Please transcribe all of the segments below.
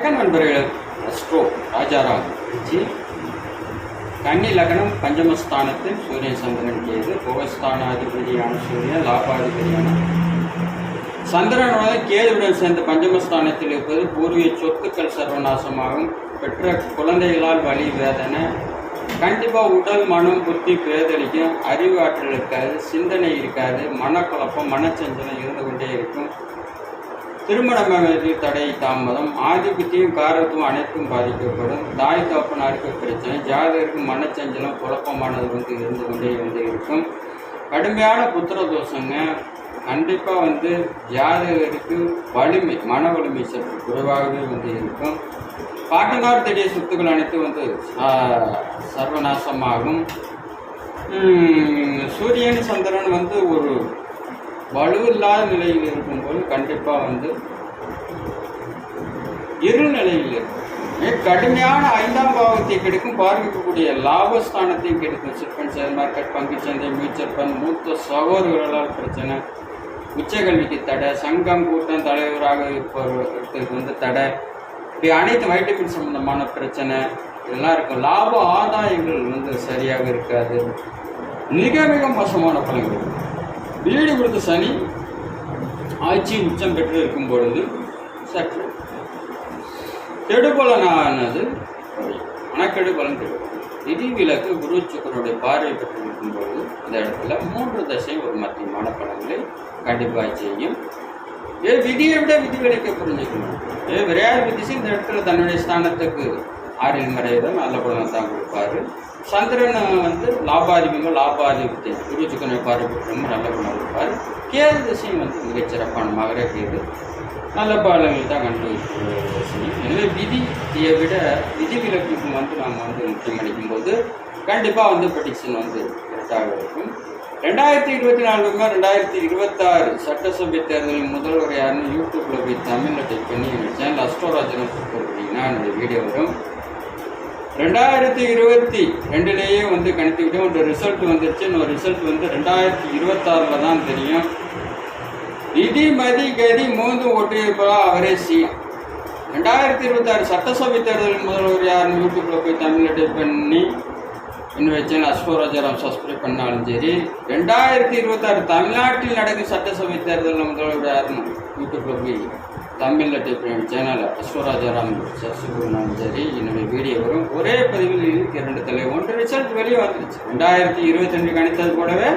லக்கன் நண்பர்களே astro Rajaram G கன்னி லக்னம் பஞ்சமஸ்தானத்தில் சூரியன் சந்திரன் கேது கோவஸ்தானாதிபதியான சூரியன் லாபாதிபதியான சந்திரனோட கேதுவுடன் சேர்ந்த பஞ்சமஸ்தானத்தில் இருப்பது பூர்வீக சொத்துக்கள் சர்வநாசமாகும். பெற்ற குழந்தைகளால் வழி வேதனை. கண்டிப்பாக உடல் மனம் புத்தி பேதளிக்கும் அறிவு ஆற்றல் இருக்காது சிந்தனை இருக்காது மனக்குழப்பம் மனச்சஞ்சலம் இருந்து கொண்டே இருக்கும். திருமணமாகிறது தடை தாமதம். ஆதிபத்தியம் காரத்துவம் அனைத்தும் பாதிக்கப்படும். தாய் தகப்பனாருக்கு பிரச்சனை ஜாதகருக்கு மனச்சஞ்சலம் குழப்பமானது வந்து இருந்து கொண்டே வந்து இருக்கும். கடுமையான புத்திர தோஷங்க கண்டிப்பாக வந்து ஜாதகருக்கு வலிமை மன வலிமை சற்று குறைவாகவே வந்து இருக்கும். பாட்டனார் தெரிய சொத்துக்கள் அனைத்தும் வந்து ச- சர்வநாசமாகும். சூரியன் சந்திரன் வந்து ஒரு வலுவில்லாத நிலையில் இருக்கும்போது கண்டிப்பாக வந்து இருள் நிலையில் இருக்கும். மிக கடுமையான ஐந்தாம் பாவத்தை கிடைக்கும் பார்வைக்கக்கூடிய லாபஸ்தானத்தையும் கிடைக்கும். சிற்பன் ஷேர் மார்க்கெட் பங்குச்சந்தை மியூச்சுவல் ஃபண்ட் மூத்த சகோதரர்களால் பிரச்சனை. உச்சகல்விக்கு தடை சங்கம் கூட்டம் தலைவராக இருப்பவர்களுக்கு வந்து தடை. இப்படி அனைத்து வைட்டமின் சம்பந்தமான பிரச்சனை இதெல்லாம் இருக்கும். லாப ஆதாயங்கள் வந்து சரியாக இருக்காது. மிக மிக மோசமான பலன்கள். வீடு கொடுத்த சனி ஆட்சி உச்சம் பெற்று இருக்கும் பொழுது சற்று கெடுபலனானது குறையும். ஆனால் கெடுபலன் கெடும் விதி விலக்கு குரு சுக்கரனுடைய பார்வை பெற்று இருக்கும் பொழுது இந்த இடத்துல மூன்று தசை ஒரு மத்தியமான பலன்களை கண்டிப்பாக செய்யும். ஏ விதியை விட விதி விலக்கை புரிஞ்சுக்கணும். ஏ விரையாதி விதிசி இந்த இடத்துல தன்னுடைய ஸ்தானத்துக்கு ஆறில் மறையிடம் நல்ல பலனை தான் கொடுப்பாரு. சந்திரன் வந்து லாபாதிபங்க லாபாதிபத்தை குரு பார்வை ரொம்ப நல்ல பலன் கொடுப்பாரு. கேது திசையும் வந்து மிகச்சிறப்பான மகர கேது. நல்ல பாலங்கள் தான் கண்டு செய்யும் எனவே விதியை விட விதி விலக்குக்கு வந்து நாம் வந்து முக்கியம் அளிக்கும்போது கண்டிப்பாக வந்து ப்ரெடிக்ஷன் வந்து கரெக்டாக இருக்கும். ரெண்டாயிரத்தி இருபத்தி நாலுமே ரெண்டாயிரத்தி இருபத்தாறு சட்டசபை தேர்தலின் முதல்வர் யாருன்னு யூடியூப்பில் போய் தமிழில் டைப் பண்ணி எங்கள் சேனல் அஸ்ட்ரோராஜனம் போட்டிங்கன்னா என்னுடைய வீடியோ வரும். ரெண்டாயிரத்தி இருபத்தி ரெண்டுலேயே வந்து கணித்துக்கிட்டோம் ஒரு ரிசல்ட் வந்துருச்சு இன்னொரு ரிசல்ட் வந்து ரெண்டாயிரத்தி இருபத்தாறில் தான் தெரியும். நிதி மதி கதி மூந்து ஒற்றியிருப்பதா அவரே சிஎம் ரெண்டாயிரத்தி இருபத்தாறு சட்டசபை தேர்தலில் முதல்வர் யாருன்னு யூடியூப்பில் போய் தமிழில் டைப் பண்ணி. இன்னும் வச்சேன் அஸ்வராஜாராம் சஸ்பெண்ட் பண்ணாலும் சரி ரெண்டாயிரத்தி இருபத்தாறு தமிழ்நாட்டில் நடக்கும் சட்டசபை தேர்தலில் முதல்வர் யாருன்னு யூடியூப்பில் போய் தமிழில் டைப் பண்ணி சேனல் அஸ்வராஜாராம் சப்ஸ்கிரைப் பண்ணாலும் சரி என்னுடைய வீடியோ வரும். ஒரே பதிவில் இருக்கு இரண்டு தலைவர் ஒன்று ரிசல்ட் வெளியே வந்துருச்சு. ரெண்டாயிரத்தி இருபத்தி ரெண்டு கணித்தது போலவே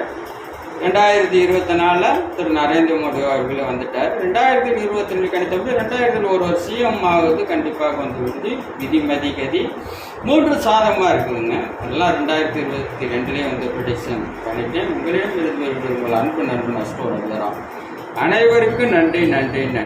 ரெண்டாயிரத்தி இருபத்தி நாலில் திரு நரேந்திர மோடி அவர்கள் வந்துட்டார். ரெண்டாயிரத்தி இருபத்தி ரெண்டு கணித்தபடி ரெண்டாயிரத்தில் ஒரு ஒரு சிஎம் ஆகுது கண்டிப்பாக வந்து விடுது விதி மதி கதி. மூன்று சாதகமாக இருக்குதுங்க. எல்லாம் ரெண்டாயிரத்தி இருபத்தி ரெண்டுலேயும் வந்து ப்ரொடிக்ஷன் பண்ணிட்டேன். உங்களையும் இருந்து உங்கள் அன்பு நண்பன் வந்துடுறோம் அனைவருக்கும் நன்றி நன்றி நன்றி.